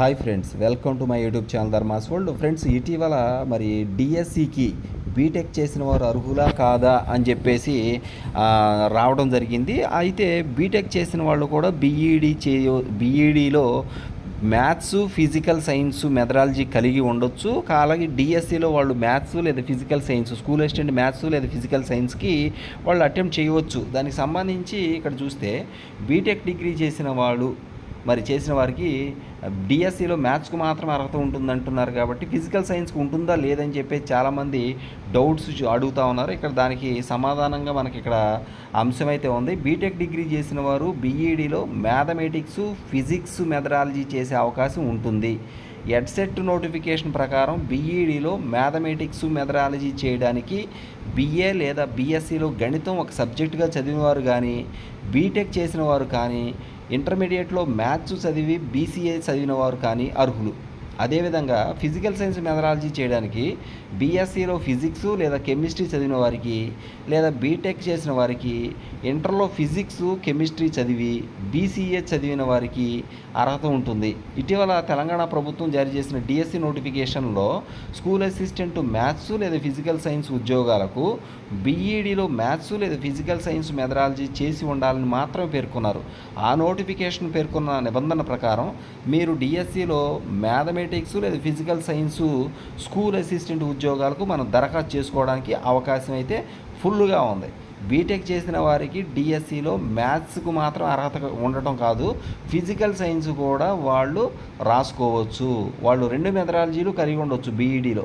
Hi friends welcome to my YouTube channel Dharmas world. Friends ఇటీవల మరి డిఎస్సికి BTech చేసిన వారు అర్హులా కాదా అని చెప్పేసి రావడం జరిగింది. అయితే బీటెక్ చేసిన వాళ్ళు కూడా బీఈడి చే బీఈడిలో మ్యాథ్స్ ఫిజికల్ సైన్స్ మెథడాలజీ కలిగి ఉండొచ్చు. అలాగే డిఎస్సిలో వాళ్ళు మ్యాథ్స్ లేదా physical science school assistant maths లేదా ఫిజికల్ సైన్స్కి వాళ్ళు అటెంప్ట్ చేయవచ్చు. దానికి సంబంధించి ఇక్కడ చూస్తే బీటెక్ డిగ్రీ చేసిన వాళ్ళు మరి చేసిన వారికి డిఎస్సిలో మ్యాథ్స్కు మాత్రం అర్హత ఉంటుందంటున్నారు కాబట్టి ఫిజికల్ సైన్స్కి ఉంటుందా లేదని చెప్పేసి చాలామంది డౌట్స్ చూ- అడుగుతా ఉన్నారు. ఇక్కడ దానికి సమాధానంగా మనకి ఇక్కడ అంశం అయితే ఉంది. బీటెక్ డిగ్రీ చేసిన వారు బీఈడిలో మ్యాథమెటిక్స్ ఫిజిక్స్ మెథడాలజీ చేసే అవకాశం ఉంటుంది. ఎడ్సెట్ నోటిఫికేషన్ ప్రకారం బీఈడిలో మ్యాథమెటిక్స్ మెథడాలజీ చేయడానికి బిఏ లేదా బీఎస్సీలో గణితం ఒక సబ్జెక్టుగా చదివిన వారు కానీ బీటెక్ చేసిన వారు కానీ ఇంటర్మీడియట్లో మ్యాథ్స్ చదివి బీసీఏ చదివిన వారు కానీ అర్హులు. అదేవిధంగా ఫిజికల్ సైన్స్ మెథడాలజీ చేయడానికి బీఎస్సీలో ఫిజిక్స్ లేదా కెమిస్ట్రీ చదివిన వారికి లేదా బీటెక్ చేసిన వారికి ఇంటర్లో ఫిజిక్స్ కెమిస్ట్రీ చదివి బీసీఏ చదివిన వారికి అర్హత ఉంటుంది. ఇటీవల తెలంగాణ ప్రభుత్వం జారీ చేసిన డిఎస్సి నోటిఫికేషన్లో స్కూల్ అసిస్టెంట్ మ్యాథ్స్ లేదా ఫిజికల్ సైన్స్ ఉద్యోగాలకు బీఈడీలో మ్యాథ్స్ లేదా ఫిజికల్ సైన్స్ మెథడాలజీ చేసి ఉండాలని మాత్రమే పేర్కొన్నారు. ఆ నోటిఫికేషన్ పేర్కొన్న నిబంధన ప్రకారం మీరు డిఎస్సిలో మ్యాథమెటిక్స్ లేదా ఫిజికల్ సైన్స్ స్కూల్ అసిస్టెంట్ ఉద్యోగాలకు మనం దరఖాస్తు చేసుకోవడానికి అవకాశం అయితే ఫుల్గా ఉంది. బీటెక్ చేసిన వారికి డిఎస్సిలో మ్యాథ్స్కు మాత్రం అర్హత ఉండటం కాదు. ఫిజికల్ సైన్స్ కూడా వాళ్ళు రాసుకోవచ్చు. వాళ్ళు రెండు మెథడాలజీలు కలిగి ఉండొచ్చు బీఈడిలో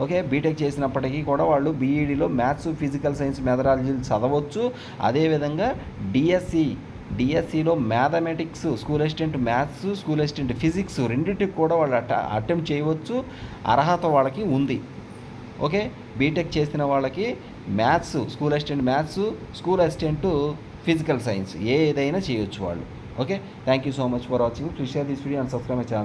ఓకే? బీటెక్ చేసినప్పటికీ కూడా వాళ్ళు బీఈడిలో మ్యాథ్స్ ఫిజికల్ సైన్స్ మెథడాలజీలు చదవచ్చు. అదేవిధంగా డిఎస్సి డిఎస్సిలో mathematics school assistant maths school assistant physics రెండింటికి కూడా వాళ్ళు అట అటెంప్ట్ చేయవచ్చు. అర్హత వాళ్ళకి ఉంది. ఓకే? బీటెక్ చేసిన వాళ్ళకి maths school assistant maths school assistant physical science ఏదైనా చేయొచ్చు వాళ్ళు. Okay? Thank you so much for watching please share this video and subscribe my channel